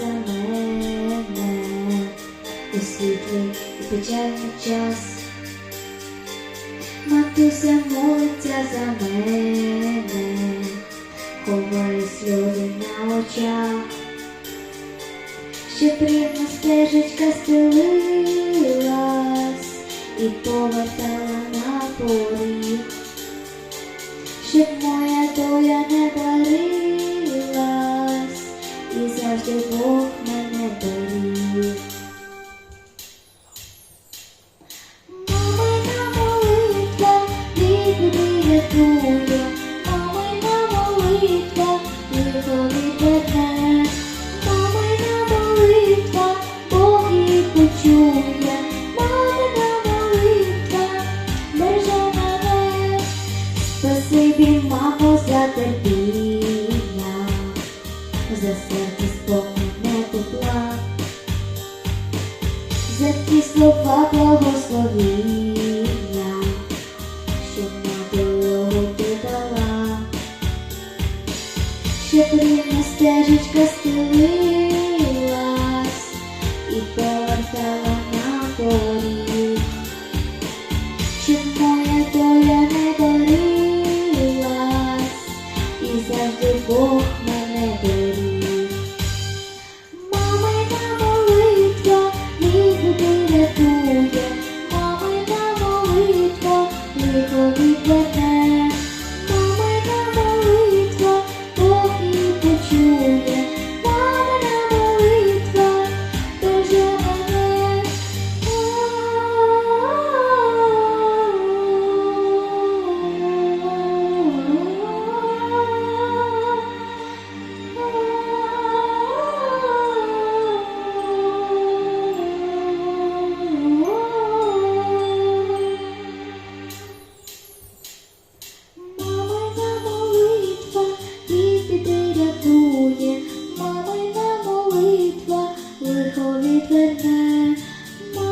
за мене. У світлий і печальний час. Матуся молиться за мене, ховає сльози на очах, ще прямо стежечка стелилась і повертала на поріг, щоб моя доля не барилась, за серце сповнене тепла. За ті слова благословіння, що на дорогу ти дала, щоб рівна стежечка 最后一个 Bye.